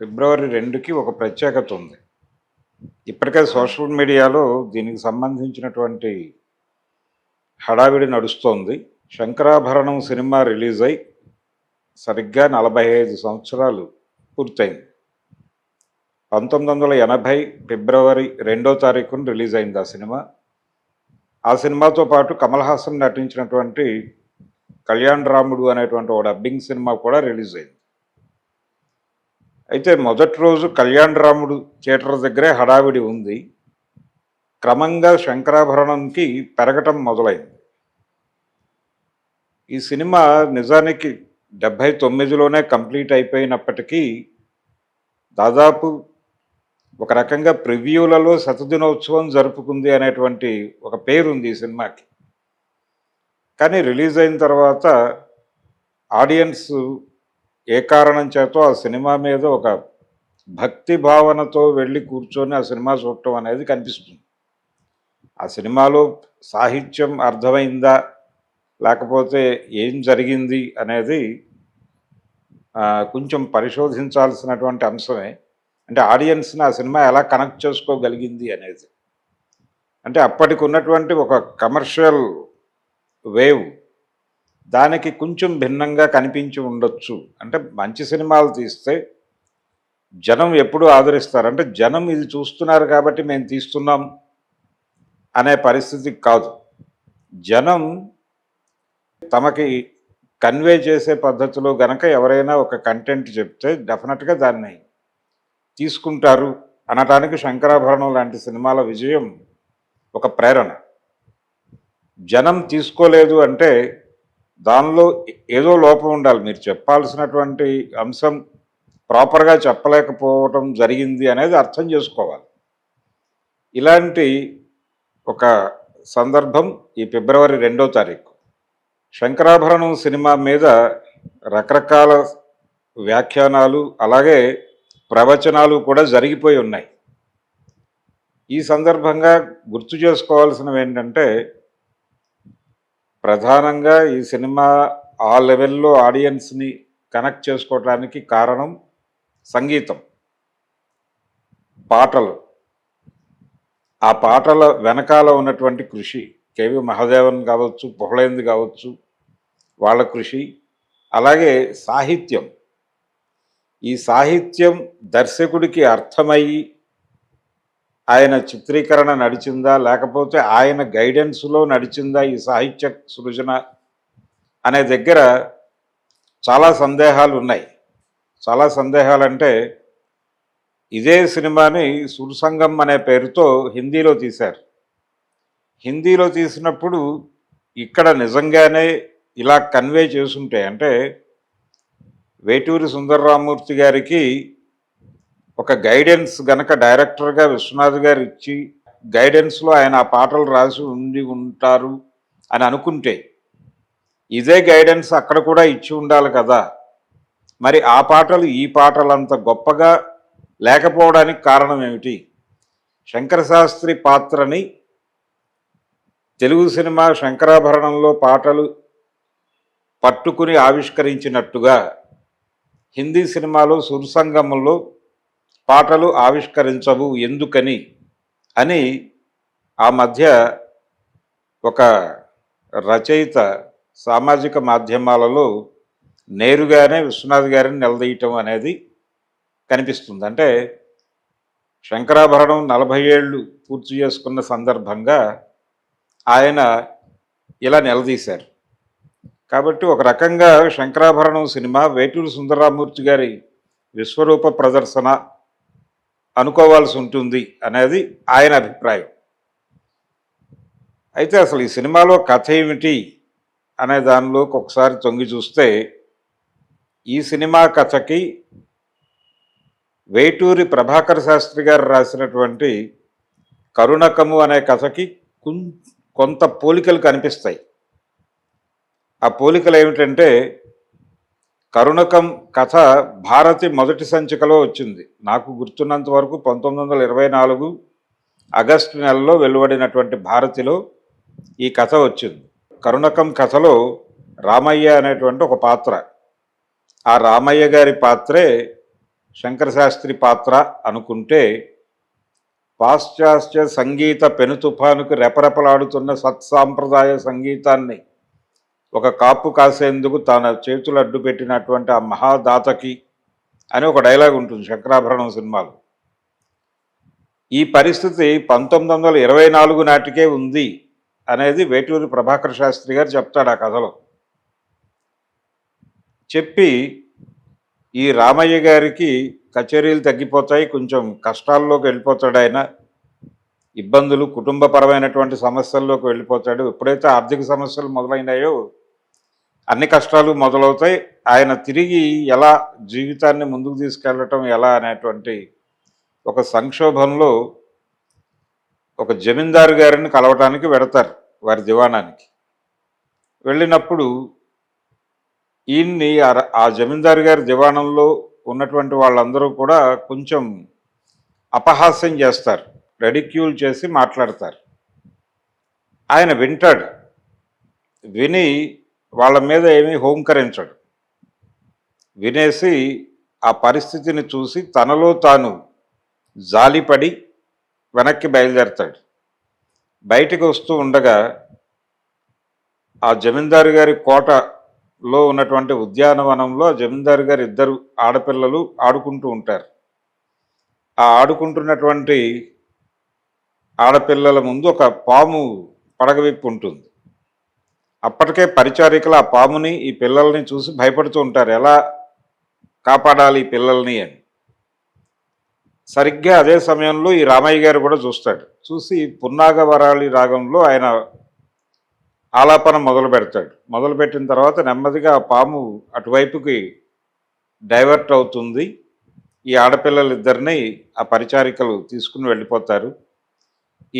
ఫిబ్రవరి రెండుకి ఒక ప్రత్యేకత ఉంది. ఇప్పటికే సోషల్ మీడియాలో దీనికి సంబంధించినటువంటి హడావిడి నడుస్తోంది. శంకరాభరణం సినిమా రిలీజ్ అయి సరిగ్గా నలభై ఐదు సంవత్సరాలు పూర్తయింది. పంతొమ్మిది వందల ఎనభై ఫిబ్రవరి రెండో తారీఖున రిలీజ్ అయింది ఆ సినిమా. ఆ సినిమాతో పాటు కమల్ హాసన్ నటించినటువంటి కళ్యాణ్ రాముడు అనేటువంటి ఒక డబ్బింగ్ సినిమా కూడా రిలీజ్ అయింది. అయితే మొదటి రోజు కళ్యాణరాముడు థియేటర్ దగ్గరే హడావిడి ఉంది. క్రమంగా శంకరాభరణంకి పెరగటం మొదలైంది. ఈ సినిమా నిజానికి డెబ్భై తొమ్మిదిలోనే కంప్లీట్ అయిపోయినప్పటికీ దాదాపు ఒక రకంగా ప్రివ్యూలలో శతదినోత్సవం జరుపుకుంది అనేటువంటి ఒక పేరు ఉంది ఈ సినిమాకి. కానీ రిలీజ్ అయిన తర్వాత ఆడియన్స్ ఏ కారణం చేతో ఆ సినిమా మీద ఒక భక్తి భావనతో వెళ్ళి కూర్చొని ఆ సినిమా చూడటం అనేది కనిపిస్తుంది. ఆ సినిమాలో సాహిత్యం అర్థమైందా? లేకపోతే ఏం జరిగింది? అనేది కొంచెం పరిశోధించాల్సినటువంటి అంశమే. అంటే ఆడియన్స్ని ఆ సినిమా ఎలా కనెక్ట్ చేసుకోగలిగింది అనేది. అంటే అప్పటికి ఉన్నటువంటి ఒక కమర్షియల్ వేవ్ దానికి కొంచెం భిన్నంగా కనిపించి ఉండొచ్చు. అంటే మంచి సినిమాలు తీస్తే జనం ఎప్పుడు ఆదరిస్తారు. అంటే జనం ఇది చూస్తున్నారు కాబట్టి మేము తీస్తున్నాం అనే పరిస్థితి కాదు. జనం తమకి కన్వే చేసే పద్ధతిలో గనక ఎవరైనా ఒక కంటెంట్ చెప్తే డెఫినెట్గా దాన్ని తీసుకుంటారు అనటానికి శంకరాభరణం లాంటి సినిమాల విజయం ఒక ప్రేరణ. జనం తీసుకోలేదు అంటే దానిలో ఏదో లోపం ఉండాలి. మీరు చెప్పాల్సినటువంటి అంశం ప్రాపర్గా చెప్పలేకపోవటం జరిగింది అనేది అర్థం చేసుకోవాలి. ఇలాంటి ఒక సందర్భం ఈ ఫిబ్రవరి రెండో తారీఖు. శంకరాభరణం సినిమా మీద రకరకాల వ్యాఖ్యానాలు అలాగే ప్రవచనాలు కూడా జరిగిపోయి ఉన్నాయి. ఈ సందర్భంగా గుర్తు చేసుకోవాల్సినవి ఏంటంటే ప్రధానంగా ఈ సినిమా ఆ లెవెల్లో ఆడియన్స్ని కనెక్ట్ చేసుకోవడానికి కారణం సంగీతం పాటలు. ఆ పాటల వెనకాల ఉన్నటువంటి కృషి కేవి మహాదేవన్ కావచ్చు పొహళేంది కావచ్చు వాళ్ళ కృషి. అలాగే సాహిత్యం. ఈ సాహిత్యం దర్శకుడికి అర్థమయ్యి ఆయన చిత్రీకరణ నడిచిందా? లేకపోతే ఆయన గైడెన్స్లో నడిచిందా ఈ సాహిత్య సృజన అనే దగ్గర చాలా సందేహాలు ఉన్నాయి. చాలా సందేహాలు అంటే ఇదే సినిమాని సురసంగం అనే పేరుతో హిందీలో తీశారు. హిందీలో తీసినప్పుడు ఇక్కడ నిజంగానే ఇలా కన్వే చేసుంటే అంటే వేటూరి సుందరరామూర్తి గారికి ఒక గైడెన్స్ గనక డైరెక్టర్గా విశ్వనాథ్ గారు ఇచ్చి గైడెన్స్లో ఆయన ఆ పాటలు రాసి ఉండి ఉంటారు అని అనుకుంటే ఇదే గైడెన్స్ అక్కడ కూడా ఇచ్చి ఉండాలి కదా. మరి ఆ పాటలు ఈ పాటలు అంత గొప్పగా లేకపోవడానికి కారణం ఏమిటి? శంకర శాస్త్రి పాత్రని తెలుగు సినిమా శంకరాభరణంలో పాటలు పట్టుకుని ఆవిష్కరించినట్టుగా హిందీ సినిమాలో సురసంగమంలో పాటలు ఆవిష్కరించవు ఎందుకని అని ఆ మధ్య ఒక రచయిత సామాజిక మాధ్యమాలలో నేరుగానే విశ్వనాథ్ గారిని నిలదీయటం అనేది కనిపిస్తుంది. అంటే శంకరాభరణం నలభై ఏళ్ళు పూర్తి చేసుకున్న సందర్భంగా ఆయన ఇలా నిలదీశారు. కాబట్టి ఒక రకంగా శంకరాభరణం సినిమా వేటూరు సుందరరామూర్తి గారి విశ్వరూప ప్రదర్శన అనుకోవాల్సి ఉంటుంది అనేది ఆయన అభిప్రాయం. అయితే అసలు ఈ సినిమాలో కథ ఏమిటి అనే దానిలోకి ఒకసారి తొంగి చూస్తే ఈ సినిమా కథకి వేటూరి ప్రభాకర్ శాస్త్రి గారు రాసినటువంటి కరుణకము అనే కథకి కుం- కొంత పోలికలు కనిపిస్తాయి. ఆ పోలికలు ఏమిటంటే కరుణకం కథ భారతి మొదటి సంచికలో వచ్చింది. నాకు గుర్తున్నంత వరకు పంతొమ్మిది వందల ఇరవై నాలుగు ఆగస్టు నెలలో వెలువడినటువంటి భారతిలో ఈ కథ వచ్చింది. కరుణకం కథలో రామయ్య అనేటువంటి ఒక పాత్ర. ఆ రామయ్య గారి పాత్రే శంకర శాస్త్రి పాత్ర అనుకుంటే పాశ్చాత్య సంగీత పెను తుఫానుకు రెపరెపలాడుతున్న సత్సాంప్రదాయ సంగీతాన్ని ఒక కాపు కాసేందుకు తన చేతులు అడ్డు పెట్టినటువంటి ఆ మహాదాతకి అని ఒక డైలాగ్ ఉంటుంది శంకరాభరణం సినిమాలో. ఈ పరిస్థితి పంతొమ్మిది వందల ఇరవై నాలుగు నాటికే ఉంది అనేది వేటూరి ప్రభాకర్ శాస్త్రి గారు చెప్తాడు ఆ కథలో. చెప్పి ఈ రామయ్య గారికి కచేరీలు తగ్గిపోతాయి కొంచెం కష్టాల్లోకి వెళ్ళిపోతాడు ఆయన. ఇబ్బందులు కుటుంబపరమైనటువంటి సమస్యల్లోకి వెళ్ళిపోతాడు. ఎప్పుడైతే ఆర్థిక సమస్యలు మొదలైనాయో అన్ని కష్టాలు మొదలవుతాయి. ఆయన తిరిగి ఎలా జీవితాన్ని ముందుకు తీసుకెళ్ళటం ఎలా అనేటువంటి ఒక సంక్షోభంలో ఒక జమీందారు గారిని కలవటానికి వెడతారు వారి దివాణానికి. వెళ్ళినప్పుడు ఈయన్ని ఆ ఆ జమీందారు గారి దివాణంలో ఉన్నటువంటి వాళ్ళందరూ కూడా కొంచెం అపహాస్యం చేస్తారు. రెడిక్యూల్ చేసి మాట్లాడతారు. ఆయన వింటాడు. విని వాళ్ళ మీద ఏమీ హోంకరించడు. వినేసి ఆ పరిస్థితిని చూసి తనలో తాను జాలిపడి వెనక్కి బయలుదేరతాడు. బయటికి వస్తూ ఉండగా ఆ జమీందారు గారి కోటలో ఉన్నటువంటి ఉద్యానవనంలో జమీందారు గారి ఇద్దరు ఆడపిల్లలు ఆడుకుంటూ ఉంటారు. ఆ ఆడుకుంటున్నటువంటి ఆడపిల్లల ముందు ఒక పాము పడగవిప్పు ఉంటుంది. అప్పటికే పరిచారికలు ఆ పాముని ఈ పిల్లల్ని చూసి భయపడుతూ ఉంటారు. ఎలా కాపాడాలి ఈ పిల్లల్ని అని. సరిగ్గా అదే సమయంలో ఈ రామయ్య గారు కూడా చూస్తాడు. చూసి పున్నాగ వరాళి రాగంలో ఆయన ఆలాపన మొదలు పెడతాడు. మొదలుపెట్టిన తర్వాత నెమ్మదిగా ఆ పాము అటువైపుకి డైవర్ట్ అవుతుంది. ఈ ఆడపిల్లలిద్దరిని ఆ పరిచారికలు తీసుకుని వెళ్ళిపోతారు.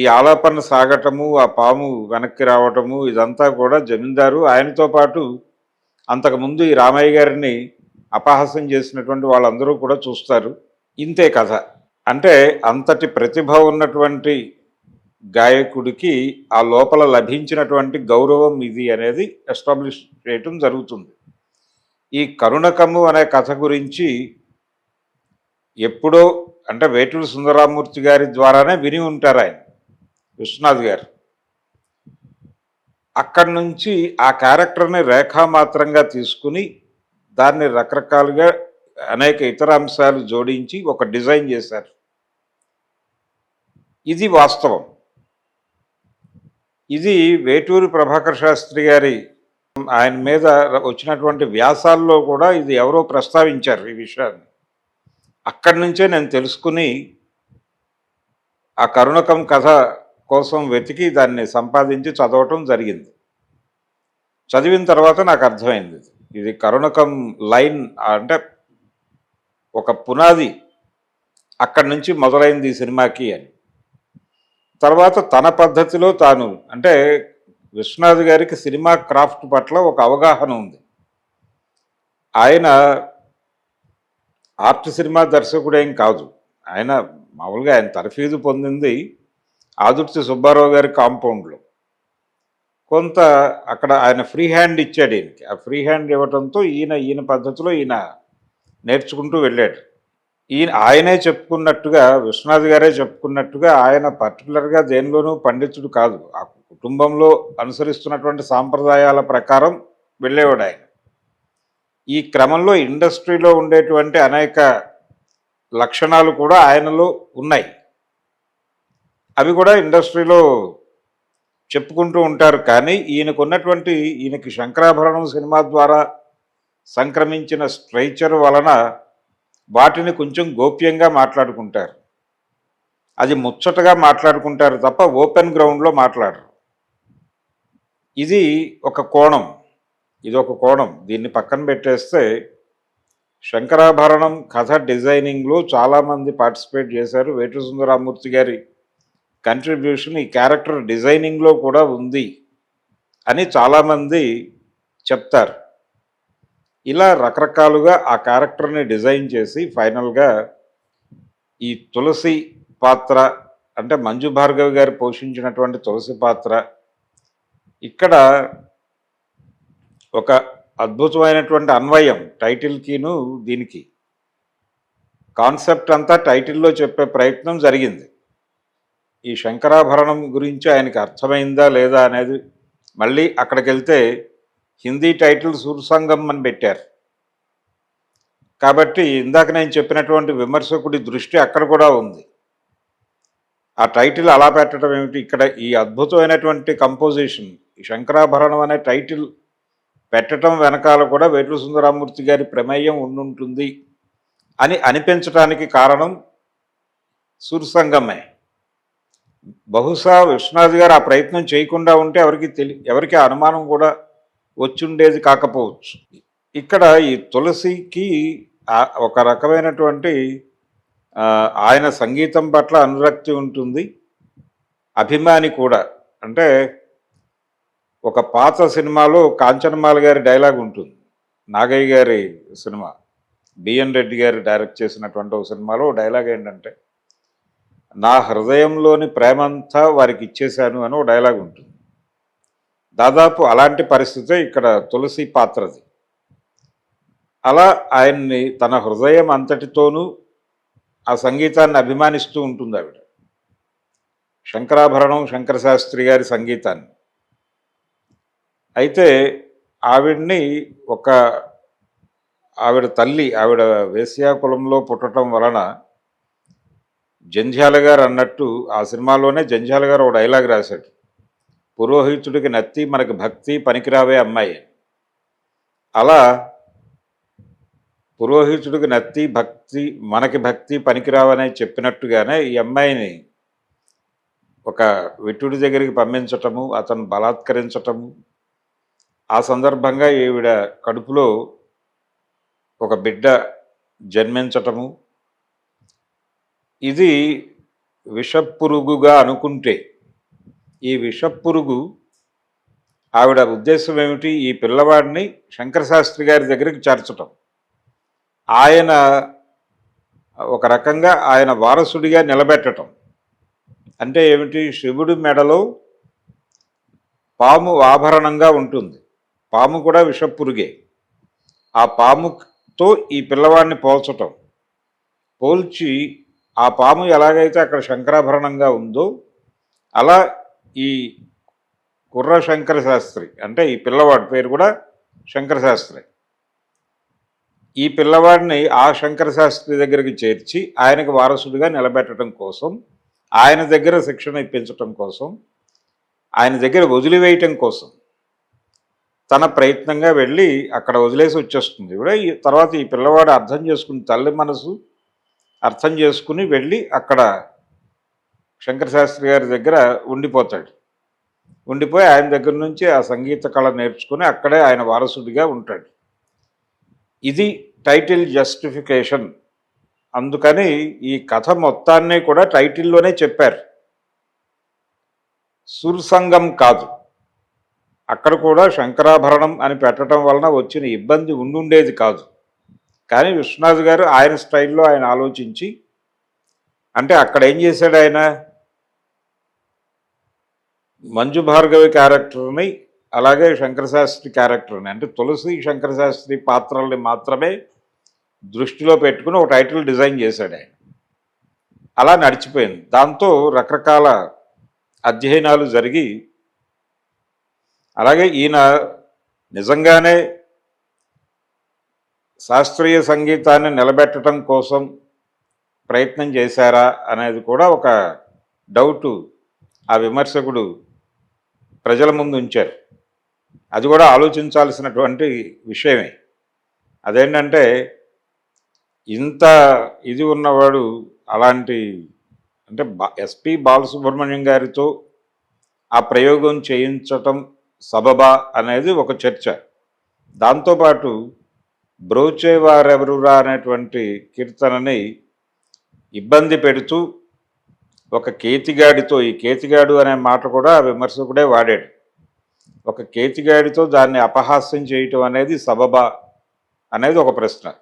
ఈ ఆలాపన సాగటము ఆ పాము వెనక్కి రావటము ఇదంతా కూడా జమీందారు ఆయనతో పాటు అంతకుముందు ఈ రామయ్య గారిని అపహాస్యం చేసినటువంటి వాళ్ళందరూ కూడా చూస్తారు. ఇంతే కథ. అంటే అంతటి ప్రతిభ ఉన్నటువంటి గాయకుడికి ఆ లోపల లభించినటువంటి గౌరవం ఇది అనేది ఎస్టాబ్లిష్ చేయటం జరుగుతుంది. ఈ కరుణకము అనే కథ గురించి ఎప్పుడో అంటే వేటూరు సుందరామూర్తి గారి ద్వారానే విని ఉంటారు ఆయన. విశ్వనాథ్ గారు అక్కడి నుంచి ఆ క్యారెక్టర్ని రేఖామాత్రంగా తీసుకుని దాన్ని రకరకాలుగా అనేక ఇతర అంశాలు జోడించి ఒక డిజైన్ చేశారు. ఇది వాస్తవం. ఇది వేటూరి ప్రభాకర్ శాస్త్రి గారి ఆయన మీద వచ్చినటువంటి వ్యాసాల్లో కూడా ఇది ఎవరో ప్రస్తావించారు ఈ విషయాన్ని. అక్కడి నుంచే నేను తెలుసుకుని ఆ కరుణకం కథ కోసం వెతికి దాన్ని సంపాదించి చదవటం జరిగింది. చదివిన తర్వాత నాకు అర్థమైంది ఇది. కరుణకం లైన్ అంటే ఒక పునాది అక్కడి నుంచి మొదలైంది ఈ సినిమాకి అని. తర్వాత తన పద్ధతిలో తాను అంటే విశ్వనాథ్ గారికి సినిమా క్రాఫ్ట్ పట్ల ఒక అవగాహన ఉంది. ఆయన ఆర్ట్ సినిమా దర్శకుడేం కాదు. ఆయన మామూలుగా ఆయన తరఫీదు పొందింది ఆదుర్తి సుబ్బారావు గారి కాంపౌండ్లో. కొంత అక్కడ ఆయన ఫ్రీ హ్యాండ్ ఇచ్చాడు ఈయనకి. ఆ ఫ్రీ హ్యాండ్ ఇవ్వడంతో ఈయన ఈయన పద్ధతిలో ఈయన నేర్చుకుంటూ వెళ్ళాడు. ఈయన ఆయనే చెప్పుకున్నట్టుగా విశ్వనాథ్ గారే చెప్పుకున్నట్టుగా ఆయన పర్టికులర్గా దేనిలోనూ పండితుడు కాదు. ఆ కుటుంబంలో అనుసరిస్తున్నటువంటి సాంప్రదాయాల ప్రకారం వెళ్ళేవాడు ఆయన. ఈ క్రమంలో ఇండస్ట్రీలో ఉండేటువంటి అనేక లక్షణాలు కూడా ఆయనలో ఉన్నాయి. అవి కూడా ఇండస్ట్రీలో చెప్పుకుంటూ ఉంటారు. కానీ ఈయనకు ఉన్నటువంటి ఈయనకి శంకరాభరణం సినిమా ద్వారా సంక్రమించిన స్ట్రైచర్ వలన వాటిని కొంచెం గోప్యంగా మాట్లాడుకుంటారు. అది ముచ్చటగా మాట్లాడుకుంటారు తప్ప ఓపెన్ గ్రౌండ్లో మాట్లాడరు. ఇది ఒక కోణం. ఇది ఒక కోణం. దీన్ని పక్కన పెట్టేస్తే శంకరాభరణం కథ డిజైనింగ్లో చాలామంది పార్టిసిపేట్ చేశారు. వేటు సుందరామూర్తి గారి కంట్రిబ్యూషన్ ఈ క్యారెక్టర్ డిజైనింగ్లో కూడా ఉంది అని చాలామంది చెప్తారు. ఇలా రకరకాలుగా ఆ క్యారెక్టర్ని డిజైన్ చేసి ఫైనల్గా ఈ తులసి పాత్ర అంటే మంజు భార్గవ్ గారు పోషించినటువంటి తులసి పాత్ర ఇక్కడ ఒక అద్భుతమైనటువంటి అన్వయం టైటిల్కిను దీనికి. కాన్సెప్ట్ అంతా టైటిల్లో చెప్పే ప్రయత్నం జరిగింది. ఈ శంకరాభరణం గురించి ఆయనకి అర్థమైందా లేదా అనేది మళ్ళీ అక్కడికి వెళ్తే హిందీ టైటిల్ సూర్సంగం అని పెట్టారు. కాబట్టి ఇందాక నేను చెప్పినటువంటి విమర్శకుడి దృష్టి అక్కడ కూడా ఉంది. ఆ టైటిల్ అలా పెట్టడం ఏమిటి? ఇక్కడ ఈ అద్భుతమైనటువంటి కంపోజిషన్ ఈ శంకరాభరణం అనే టైటిల్ పెట్టడం వెనకాల కూడా వేటూరు సుందరామూర్తి గారి ప్రమేయం ఉండుంటుంది అని అనిపించడానికి కారణం సూర్సంగమే. బహుశా విశ్వనాథ్ గారు ఆ ప్రయత్నం చేయకుండా ఉంటే ఎవరికి తెలి ఎవరికి ఆ అనుమానం కూడా వచ్చుండేది కాకపోవచ్చు. ఇక్కడ ఈ తులసికి ఒక రకమైనటువంటి ఆయన సంగీతం పట్ల అనురక్తి ఉంటుంది. అభిమాని కూడా. అంటే ఒక పాత సినిమాలో కాంచనమాల గారి డైలాగ్ ఉంటుంది. నాగయ్య గారి సినిమా బిఎన్ రెడ్డి గారు డైరెక్ట్ చేసినటువంటి ఒక సినిమాలో డైలాగ్ ఏంటంటే నా హృదయంలోని ప్రేమంతా వారికి ఇచ్చేశాను అని ఒక డైలాగ్ ఉంటుంది. దాదాపు అలాంటి పరిస్థితే ఇక్కడ తులసి పాత్రది. అలా ఆయన్ని తన హృదయం అంతటితోనూ ఆ సంగీతాన్ని అభిమానిస్తూ ఉంటుంది ఆవిడ. శంకరాభరణం శంకర శాస్త్రి గారి సంగీతాన్ని. అయితే ఆవిడ్ని ఒక ఆవిడ తల్లి ఆవిడ వేశ్యా కులంలో పుట్టడం వలన జంధ్యాల గారు అన్నట్టు ఆ సినిమాలోనే జంధ్యాల గారు ఒక డైలాగ్ రాశాడు. పురోహితుడికి నత్తి మనకి భక్తి పనికిరావే అమ్మాయి. అలా పురోహితుడికి నత్తి భక్తి మనకి భక్తి పనికిరావని చెప్పినట్టుగానే ఈ అమ్మాయిని ఒక విట్టుడి దగ్గరికి పంపించటము అతను బలాత్కరించటము. ఆ సందర్భంగా ఈవిడ కడుపులో ఒక బిడ్డ జన్మించటము. ఇది విషపురుగుగా అనుకుంటే ఈ విషపురుగు ఆవిడ ఉద్దేశం ఏమిటి? ఈ పిల్లవాడిని శంకర శాస్త్రి గారి దగ్గరికి చేర్చటం. ఆయన ఒక రకంగా ఆయన వారసుడిగా నిలబెట్టటం. అంటే ఏమిటి? శివుడి మెడలో పాము ఆభరణంగా ఉంటుంది. పాము కూడా విషపురుగే. ఆ పాముతో ఈ పిల్లవాడిని పోల్చటం. పోల్చి ఆ పాము ఎలాగైతే అక్కడ శంకరాభరణంగా ఉందో అలా ఈ కుర్ర శంకర శాస్త్రి అంటే ఈ పిల్లవాడి పేరు కూడా శంకర శాస్త్రి ఈ పిల్లవాడిని ఆ శంకర శాస్త్రి దగ్గరికి చేర్చి ఆయనకు వారసుడిగా నిలబెట్టడం కోసం ఆయన దగ్గర శిక్షణ ఇప్పించటం కోసం ఆయన దగ్గర వదిలివేయటం కోసం తన ప్రయత్నంగా వెళ్ళి అక్కడ వదిలేసి వచ్చేస్తుంది. కూడా తర్వాత ఈ పిల్లవాడు అర్థం చేసుకుని తల్లి మనసు అర్థం చేసుకుని వెళ్ళి అక్కడ శంకరశాస్త్రి గారి దగ్గర ఉండిపోతాడు. ఉండిపోయి ఆయన దగ్గర నుంచి ఆ సంగీత కళ నేర్చుకుని అక్కడే ఆయన వారసుడిగా ఉంటాడు. ఇది టైటిల్ జస్టిఫికేషన్. అందుకని ఈ కథ మొత్తాన్ని కూడా టైటిల్లోనే చెప్పారు. సుర్సంగం కాదు. అక్కడ కూడా శంకరాభరణం అని పెట్టడం వలన వచ్చిన ఇబ్బంది ఉండుండేది కాదు. కానీ విశ్వనాథ్ గారు ఆయన స్టైల్లో ఆయన ఆలోచించి అంటే అక్కడ ఏం చేశాడు ఆయన? మంజు భార్గవి క్యారెక్టర్ని అలాగే శంకరశాస్త్రి క్యారెక్టర్ని అంటే తులసి శంకరశాస్త్రి పాత్రల్ని మాత్రమే దృష్టిలో పెట్టుకుని ఒక టైటిల్ డిజైన్ చేశాడు ఆయన. అలా నడిచిపోయింది. దాంతో రకరకాల అధ్యయనాలు జరిగి అలాగే ఈయన నిజంగానే శాస్త్రీయ సంగీతాన్ని నిలబెట్టడం కోసం ప్రయత్నం చేశారా అనేది కూడా ఒక డౌటు ఆ విమర్శకుడు ప్రజల ముందు ఉంచారు. అది కూడా ఆలోచించాల్సినటువంటి విషయమే. అదేంటంటే ఇంత ఇది ఉన్నవాడు అలాంటి అంటే బా ఎస్పి బాలసుబ్రహ్మణ్యం గారితో ఆ ప్రయోగం చేయించటం సబబా అనేది ఒక చర్చ. దాంతోపాటు బ్రోచేవారెవరురా అనేటువంటి కీర్తనని ఇబ్బంది పెడుతూ ఒక కేతిగాడితో ఈ కేతిగాడు అనే మాట కూడా విమర్శకుడే వాడాడు. ఒక కేతిగాడితో దాన్ని అపహాస్యం చేయటం అనేది సబబా అనేది ఒక ప్రశ్న.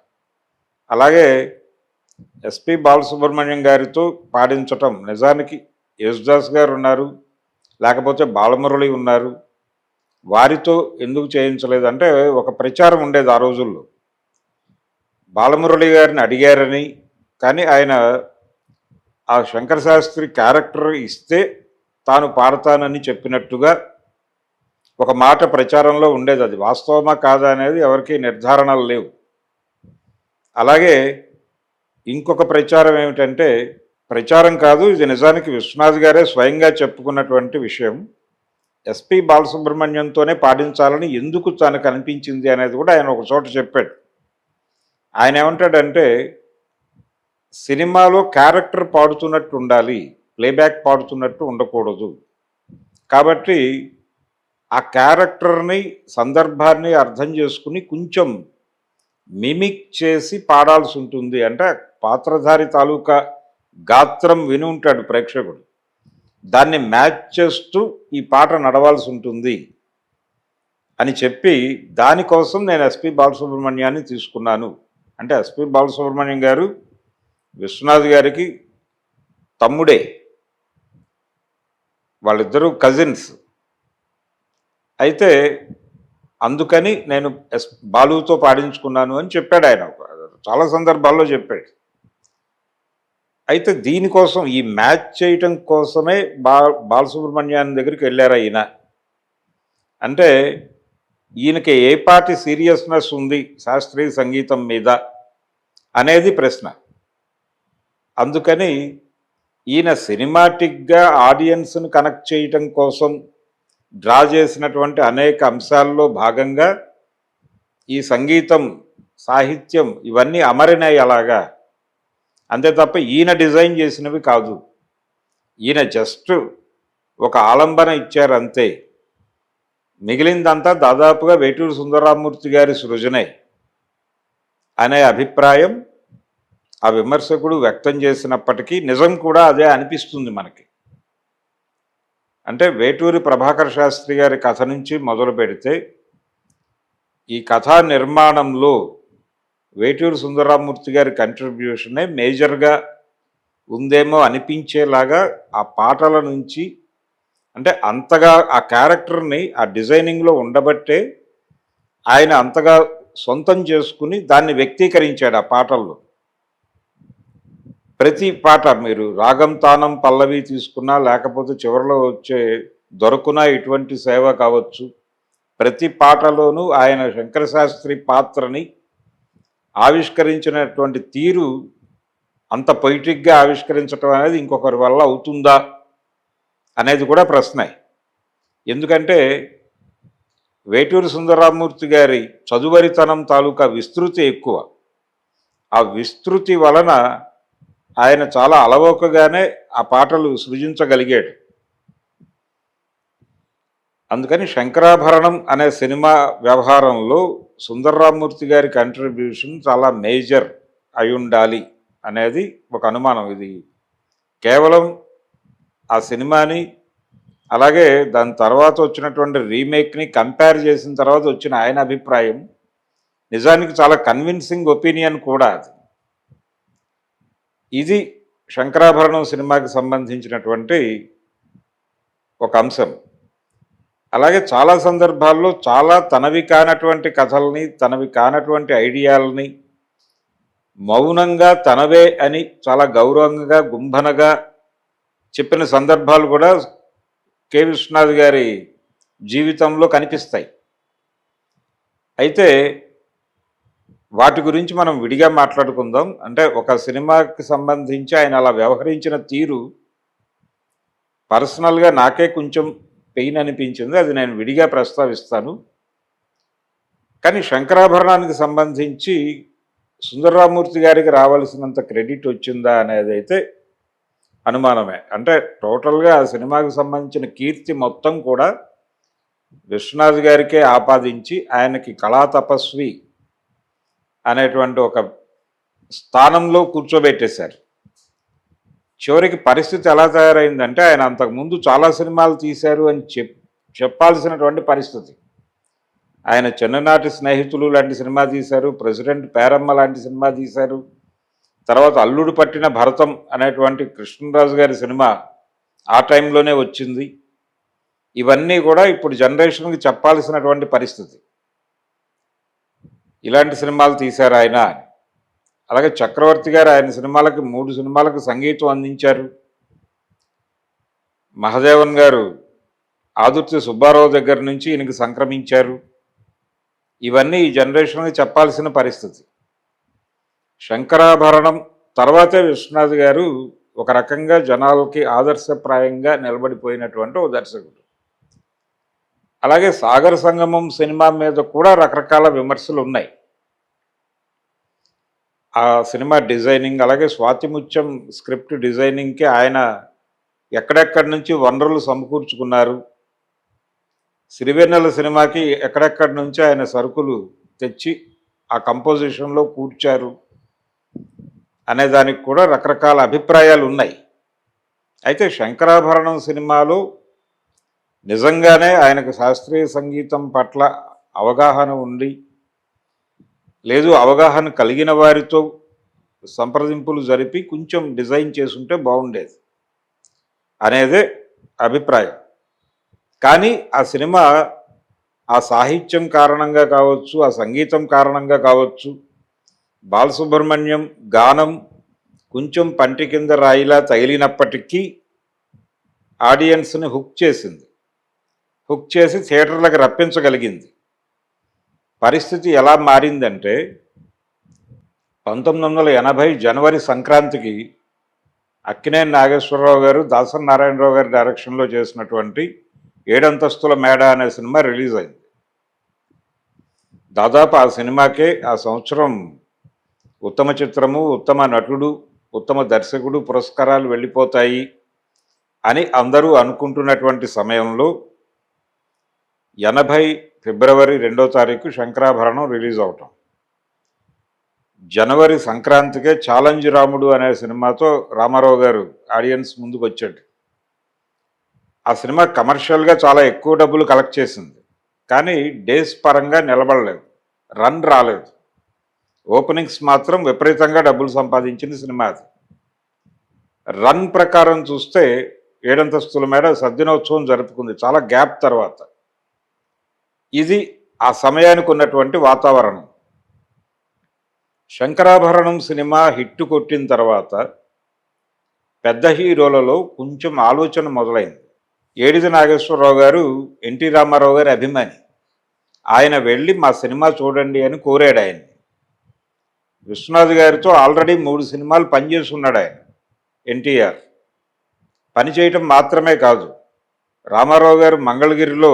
అలాగే ఎస్పి బాలసుబ్రహ్మణ్యం గారితో పాడించటం నిజానికి యేసుదాస్ గారు ఉన్నారు లేకపోతే బాలమురళి ఉన్నారు. వారితో ఎందుకు చేయించలేదు? అంటే ఒక ప్రచారం ఉండేది ఆ రోజుల్లో. బాలమురళి గారిని అడిగారని కానీ ఆయన ఆ శంకర శాస్త్రి క్యారెక్టర్ ఇస్తే తాను పాడతానని చెప్పినట్టుగా ఒక మాట ప్రచారంలో ఉండేది. అది వాస్తవమా కాదా అనేది ఎవరికి నిర్ధారణలు లేవు. అలాగే ఇంకొక ప్రచారం ఏమిటంటే ప్రచారం కాదు ఇది నిజానికి విశ్వనాథ్ గారే స్వయంగా చెప్పుకున్నటువంటి విషయం. ఎస్పి బాలసుబ్రహ్మణ్యంతోనే పాటించాలని ఎందుకు తనకు అనిపించింది అనేది కూడా ఆయన ఒక చోట చెప్పాడు. ఆయన ఏమంటాడంటే సినిమాలో క్యారెక్టర్ పాడుతున్నట్టు ఉండాలి ప్లేబ్యాక్ పాడుతున్నట్టు ఉండకూడదు. కాబట్టి ఆ క్యారెక్టర్ని సందర్భాన్ని అర్థం చేసుకుని కొంచెం మిమిక్ చేసి పాడాల్సి ఉంటుంది. అంటే పాత్రధారి తాలూకా గాత్రం విని ఉంటాడు ప్రేక్షకుడు. దాన్ని మ్యాచ్ చేస్తూ ఈ పాట నడవాల్సి ఉంటుంది అని చెప్పి దానికోసం నేను ఎస్పి బాలసుబ్రహ్మణ్యాన్ని తీసుకున్నాను. అంటే ఎస్పి బాలసుబ్రహ్మణ్యం గారు విశ్వనాథ్ గారికి తమ్ముడే. వాళ్ళిద్దరూ కజిన్స్ అయితే అందుకని నేను ఎస్ బాలుతో పాడించుకున్నాను అని చెప్పాడు ఆయన. చాలా సందర్భాల్లో చెప్పాడు. అయితే దీనికోసం ఈ మ్యాచ్ చేయటం కోసమే బా బాలసుబ్రహ్మణ్యాన్ని దగ్గరికి వెళ్ళారు ఈయన? అంటే ఈయనకి ఏ సీరియస్నెస్ ఉంది శాస్త్రీయ సంగీతం మీద అనేది ప్రశ్న. అందుకని ఈయన సినిమాటిక్గా ఆడియన్స్ను కనెక్ట్ చేయటం కోసం డ్రా చేసినటువంటి అనేక అంశాల్లో భాగంగా ఈ సంగీతం సాహిత్యం ఇవన్నీ అమరినాయి అలాగా. అంతే తప్ప ఈయన డిజైన్ చేసినవి కాదు. ఈయన జస్ట్ ఒక ఆలంబన ఇచ్చారు అంతే. మిగిలిందంతా దాదాపుగా వేటూరు సుందరరామూర్తి గారి సృజనే. అనే అభిప్రాయం ఆ విమర్శకుడు వ్యక్తం చేసినప్పటికీ నిజం కూడా అదే అనిపిస్తుంది మనకి. అంటే వేటూరి ప్రభాకర్ శాస్త్రి గారి కథ నుంచి మొదలు పెడితే ఈ కథా నిర్మాణంలో వేటూరు సుందరరామూర్తి గారి కంట్రిబ్యూషనే మేజర్గా ఉందేమో అనిపించేలాగా ఆ పాటల నుంచి అంటే అంతగా ఆ క్యారెక్టర్ని ఆ డిజైనింగ్లో ఉండబట్టే ఆయన అంతగా సొంతం చేసుకుని దాన్ని వ్యక్తీకరించాడు ఆ పాటల్లో. ప్రతి పాట మీరు రాగం తానం పల్లవి తీసుకున్నా లేకపోతే చివరిలో వచ్చే దొరకునా ఇటువంటి సేవ కావచ్చు. ప్రతి పాటలోనూ ఆయన శంకరశాస్త్రి పాత్రని ఆవిష్కరించినటువంటి తీరు అంత పొయిటిక్గా ఆవిష్కరించడం అనేది ఇంకొకరి వల్ల అవుతుందా? అనేది కూడా ప్రశ్నే. ఎందుకంటే వేటూరు సుందరరామూర్తి గారి చదువరితనం తాలూకా విస్తృతి ఎక్కువ. ఆ విస్తృతి వలన ఆయన చాలా అలవోకగానే ఆ పాటలు సృజించగలిగాడు. అందుకని శంకరాభరణం అనే సినిమా వ్యవహారంలో సుందర్రామూర్తి గారి కంట్రిబ్యూషన్ చాలా మేజర్ అయి ఉండాలి అనేది ఒక అనుమానం. ఇది కేవలం ఆ సినిమాని అలాగే దాని తర్వాత వచ్చినటువంటి రీమేక్ని కంపేర్ చేసిన తర్వాత వచ్చిన ఆయన అభిప్రాయం నిజానికి చాలా కన్విన్సింగ్ ఒపీనియన్ కూడా అది. ఇది శంకరాభరణం సినిమాకి సంబంధించినటువంటి ఒక అంశం. అలాగే చాలా సందర్భాల్లో చాలా తనవి కానటువంటి కథల్ని తనవి కానటువంటి ఐడియాలని మౌనంగా తనవే అని చాలా గౌరవంగా గుంభనగా చెప్పిన సందర్భాలు కూడా కె. విశ్వనాథ్ గారి జీవితంలో కనిపిస్తాయి. అయితే వాటి గురించి మనం విడిగా మాట్లాడుకుందాం. అంటే ఒక సినిమాకి సంబంధించి ఆయన అలా వ్యవహరించిన తీరు పర్సనల్గా నాకే కొంచెం పెయిన్ అనిపించింది. అది నేను విడిగా ప్రస్తావిస్తాను. కానీ శంకరాభరణానికి సంబంధించి సుందరరామూర్తి గారికి రావాల్సినంత క్రెడిట్ వచ్చిందా అనేది అయితే అనుమానమే. అంటే టోటల్గా ఆ సినిమాకి సంబంధించిన కీర్తి మొత్తం కూడా విశ్వనాథ్ గారికే ఆపాదించి ఆయనకి కళా తపస్వి అనేటువంటి ఒక స్థానంలో కూర్చోబెట్టేశారు. చివరికి పరిస్థితి ఎలా తయారైందంటే ఆయన అంతకుముందు చాలా సినిమాలు తీశారు అని చెప్ చెప్పాల్సినటువంటి పరిస్థితి. ఆయన చిన్ననాటి స్నేహితులు లాంటి సినిమా తీశారు ప్రెసిడెంట్ పేరమ్మ లాంటి సినిమా తీశారు తర్వాత అల్లుడు పట్టిన భరతం అనేటువంటి కృష్ణరాజు గారి సినిమా ఆ టైంలోనే వచ్చింది. ఇవన్నీ కూడా ఇప్పుడు జనరేషన్కి చెప్పాల్సినటువంటి పరిస్థితి. ఇలాంటి సినిమాలు తీశారు ఆయన. అలాగే చక్రవర్తి గారు ఆయన సినిమాలకి మూడు సినిమాలకు సంగీతం అందించారు. మహదేవన్ గారు ఆదుర్తి సుబ్బారావు దగ్గర నుంచి ఈయనకి సంక్రమించారు. ఇవన్నీ ఈ జనరేషన్కి చెప్పాల్సిన పరిస్థితి. శంకరాభరణం తర్వాతే విశ్వనాథ్ గారు ఒక రకంగా జనాలకి ఆదర్శప్రాయంగా నిలబడిపోయినటువంటి ఓ దర్శకుడు. అలాగే సాగర సంగమం సినిమా మీద కూడా రకరకాల విమర్శలు ఉన్నాయి ఆ సినిమా డిజైనింగ్ అలాగే స్వాతిముత్యం స్క్రిప్ట్ డిజైనింగ్కి ఆయన ఎక్కడెక్కడి నుంచి వనరులు సమకూర్చుకున్నారు సిరివెన్నెల సినిమాకి ఎక్కడెక్కడి నుంచి ఆయన సరుకులు తెచ్చి ఆ కంపోజిషన్లో కూర్చారు అనే దానికి కూడా రకరకాల అభిప్రాయాలు ఉన్నాయి అయితే శంకరాభరణం సినిమాలో నిజంగానే ఆయనకు శాస్త్రీయ సంగీతం పట్ల అవగాహన ఉండి లేదు అవగాహన కలిగిన వారితో సంప్రదింపులు జరిపి కొంచెం డిజైన్ చేసుంటే బాగుండేది అనేదే అభిప్రాయం. కానీ ఆ సినిమా ఆ సాహిత్యం కారణంగా కావచ్చు ఆ సంగీతం కారణంగా కావచ్చు బాలసుబ్రహ్మణ్యం గానం కొంచెం పంటి కింద రాయిలా తగిలినప్పటికీ ఆడియన్స్ని హుక్ చేసింది. హుక్ చేసి థియేటర్లకు రప్పించగలిగింది. పరిస్థితి ఎలా మారిందంటే పంతొమ్మిది వందల ఎనభై జనవరి సంక్రాంతికి అక్కినేని నాగేశ్వరరావు గారు దాసన్ నారాయణరావు గారి డైరెక్షన్లో చేసినటువంటి ఏడంతస్తుల మేడ అనే సినిమా రిలీజ్ అయింది. దాదాపు ఆ సినిమాకే ఆ సంవత్సరం ఉత్తమ చిత్రము ఉత్తమ నటుడు ఉత్తమ దర్శకుడు పురస్కారాలు వెళ్ళిపోతాయి అని అందరూ అనుకుంటున్నటువంటి సమయంలో ఎనభై ఫిబ్రవరి రెండో తారీఖు శంకరాభరణం రిలీజ్ అవటం. జనవరి సంక్రాంతికే ఛాలెంజ్ రాముడు అనే సినిమాతో రామారావు గారు ఆడియన్స్ ముందుకు వచ్చాడు ఆ సినిమా కమర్షియల్గా చాలా ఎక్కువ డబ్బులు కలెక్ట్ చేసింది. కానీ డేస్ పరంగా నిలబడలేదు. రన్ రాలేదు. ఓపెనింగ్స్ మాత్రం విపరీతంగా డబ్బులు సంపాదించిన సినిమా అది. రన్ ప్రకారం చూస్తే ఏడంతస్తుల మేడ సద్దినోత్సవం జరుపుకుంది చాలా గ్యాప్ తర్వాత. ఇది ఆ సమయానికి ఉన్నటువంటి వాతావరణం. శంకరాభరణం సినిమా హిట్ కొట్టిన తర్వాత పెద్ద హీరోలలో కొంచెం ఆలోచన మొదలైంది. ఏడిది నాగేశ్వరరావు గారు ఎన్టీ రామారావు గారి అభిమాని. ఆయన వెళ్ళి మా సినిమా చూడండి అని కోరాడు ఆయన్ని. విశ్వనాథ్ గారితో ఆల్రెడీ మూడు సినిమాలు పనిచేస్తున్నాడు ఆయన ఎన్టీఆర్. పని చేయటం మాత్రమే కాదు రామారావు గారు మంగళగిరిలో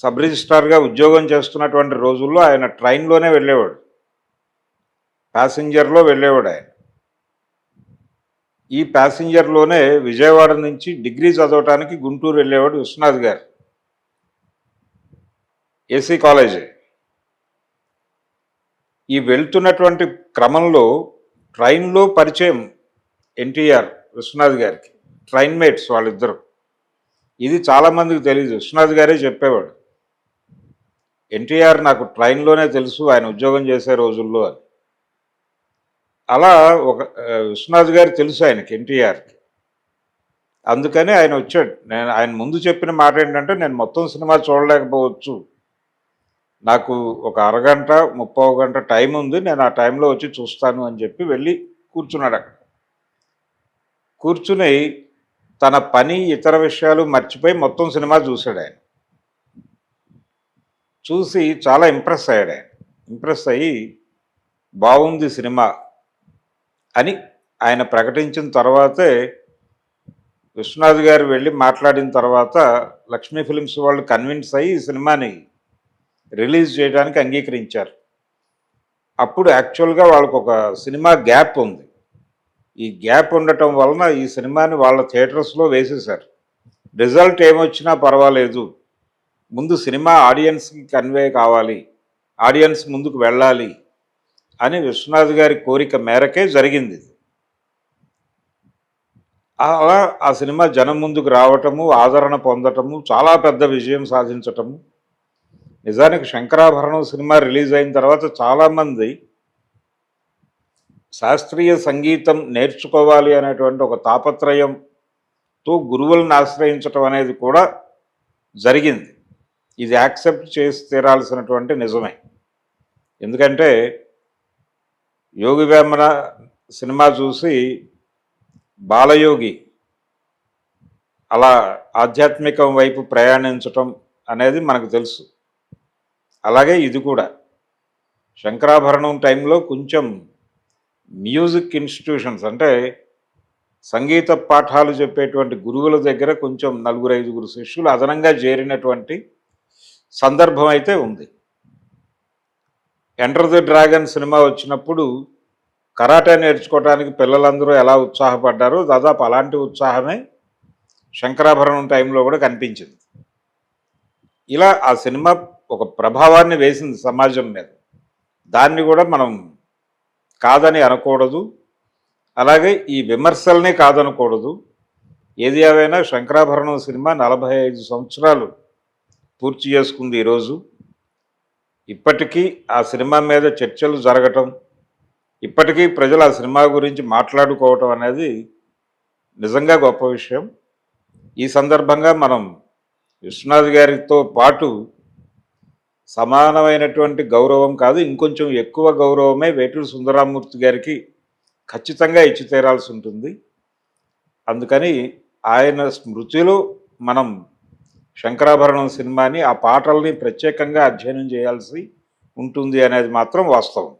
సబ్ రిజిస్ట్రార్గా ఉద్యోగం చేస్తున్నటువంటి రోజుల్లో ఆయన ట్రైన్లోనే వెళ్ళేవాడు ప్యాసింజర్లో వెళ్ళేవాడు ఆయన. ఈ ప్యాసింజర్లోనే విజయవాడ నుంచి డిగ్రీ చదవటానికి గుంటూరు వెళ్ళేవాడు విశ్వనాథ్ గారు ఏసీ కాలేజీ. ఈ వెళ్తున్నటువంటి క్రమంలో ట్రైన్లో పరిచయం ఎన్టీఆర్ విశ్వనాథ్ గారికి ట్రైన్ మేట్స్ వాళ్ళిద్దరు. ఇది చాలామందికి తెలియదు విశ్వనాథ్ గారే చెప్పేవాడు. ఎన్టీఆర్ నాకు ట్రైన్లోనే తెలుసు ఆయన ఉద్యోగం చేసే రోజుల్లో అని. అలా ఒక విశ్వనాథ్ గారు తెలుసు ఆయనకి ఎన్టీఆర్కి. అందుకని ఆయన వచ్చాడు. నేను ఆయన ముందు చెప్పిన మాట ఏంటంటే నేను మొత్తం సినిమా చూడలేకపోవచ్చు. నాకు ఒక అరగంట ముప్పై గంట టైం ఉంది నేను ఆ టైంలో వచ్చి చూస్తాను అని చెప్పి వెళ్ళి కూర్చున్నాడు అక్కడ. కూర్చుని తన పని ఇతర విషయాలు మర్చిపోయి మొత్తం సినిమా చూశాడు ఆయన. చూసి చాలా ఇంప్రెస్ అయ్యాడు ఆయన. ఇంప్రెస్ అయ్యి బాగుంది సినిమా అని ఆయన ప్రకటించిన తర్వాతే విశ్వనాథ్ గారు వెళ్ళి మాట్లాడిన తర్వాత లక్ష్మీ ఫిలిమ్స్ వాళ్ళు కన్విన్స్ అయ్యి ఈ సినిమాని రిలీజ్ చేయడానికి అంగీకరించారు. అప్పుడు యాక్చువల్గా వాళ్ళకు ఒక సినిమా గ్యాప్ ఉంది. ఈ గ్యాప్ ఉండటం వలన ఈ సినిమాని వాళ్ళ థియేటర్స్లో వేసేశారు. రిజల్ట్ ఏమొచ్చినా పర్వాలేదు. ముందు సినిమా ఆడియన్స్కి కన్వే కావాలి. ఆడియన్స్ ముందుకు వెళ్ళాలి అని విశ్వనాథ్ గారి కోరిక మేరకే జరిగింది. ఇది. అలా ఆ సినిమా జనం ముందుకు రావటము ఆదరణ పొందటము చాలా పెద్ద విజయం సాధించటము నిజానికి శంకరాభరణం సినిమా రిలీజ్ అయిన తర్వాత చాలామంది శాస్త్రీయ సంగీతం నేర్చుకోవాలి అనేటువంటి ఒక తాపత్రయంతో గురువులను ఆశ్రయించటం అనేది కూడా జరిగింది. ఇది యాక్సెప్ట్ చేసి తీరాల్సినటువంటి నిజమే. ఎందుకంటే యోగి వేమన సినిమా చూసి బాలయోగి అలా ఆధ్యాత్మికం వైపు ప్రయాణించటం అనేది మనకు తెలుసు. అలాగే ఇది కూడా. శంకరాభరణం టైంలో కొంచెం మ్యూజిక్ ఇన్స్టిట్యూషన్స్ అంటే సంగీత పాఠాలు చెప్పేటువంటి గురువుల దగ్గర కొంచెం నలుగురు ఐదుగురు శిష్యులు అదనంగా చేరినటువంటి సందర్భం అయితే ఉంది. ఎంటర్ ది డ్రాగన్ సినిమా వచ్చినప్పుడు కరాటే నేర్చుకోవడానికి పిల్లలందరూ ఎలా ఉత్సాహపడ్డారో దాదాపు అలాంటి ఉత్సాహమే శంకరాభరణం టైంలో కూడా కనిపించింది. ఇలా ఆ సినిమా ఒక ప్రభావాన్ని వేసింది సమాజం మీద. దాన్ని కూడా మనం కాదని అనకూడదు. అలాగే ఈ విమర్శల్ని కాదనకూడదు. ఏది ఏవైనా శంకరాభరణం సినిమా నలభై ఐదు సంవత్సరాలు పూర్తి చేసుకుంది ఈరోజు ఇప్పటికీ ఆ సినిమా మీద చర్చలు జరగటం ఇప్పటికీ ప్రజలు ఆ సినిమా గురించి మాట్లాడుకోవటం అనేది నిజంగా గొప్ప విషయం. ఈ సందర్భంగా మనం విశ్వనాథ్ గారితో పాటు సమానమైనటువంటి గౌరవం కాదు ఇంకొంచెం ఎక్కువ గౌరవమే వేటూరు సుందరామూర్తి గారికి ఖచ్చితంగా ఇచ్చి తీరాల్సి ఉంటుంది. అందుకని ఆయన స్మృతిలో మనం శంకరాభరణం సినిమాని ఆ పాటల్ని ప్రత్యేకంగా అధ్యయనం చేయాల్సి ఉంటుంది అనేది మాత్రం వాస్తవం.